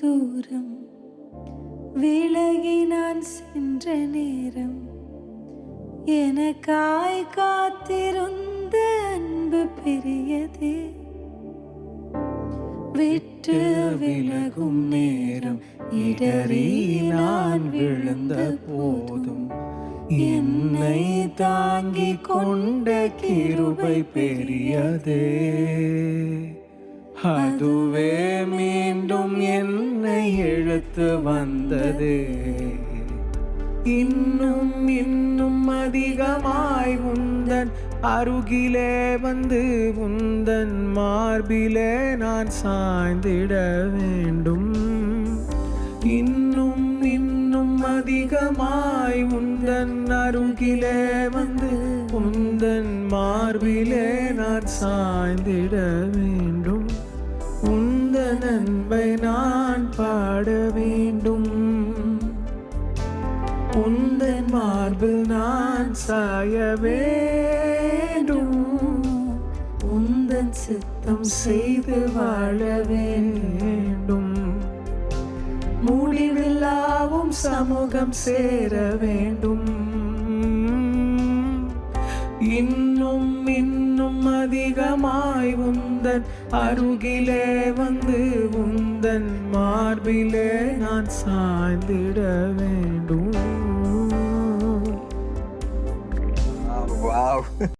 தூரம். விலகி நான் சென்ற நேரம். எனக்காய் காத்திருந்த அன்பு பெரியது. விட்டு விலகும் நேரம். இடறி நான் விழுந்த போதும். என்னை தாங்கி கொண்ட கிருபை பெரியதே. அதுவே மீண்டும் என் என்னை இழுத்து வந்தது. இன்னும் இன்னும் அதிகமாய் உந்தன் அருகிலே வந்து உந்தன் மார்பிலே நான் சாய்ந்திட வேண்டும். இன்னும் இன்னும் அதிகமாய் உந்தன் அருகிலே வந்து உந்தன் மார்பிலே நான் சாய்ந்திட வேண்டும். அன்பை நான் பாட வேண்டும். உந்தன் மார்பில் நான் சாய வேண்டும். உந்தன் சித்தம் செய்து வாழ வேண்டும். முடிவில்லாவும் சமூகம் சேர வேண்டும். இன்னும் இன்னும் அதிகமாய் உந்தன் அருகிலே வந்து உந்தன் மார்பிலே நான் சாய்ந்திட வேண்டும் Wow.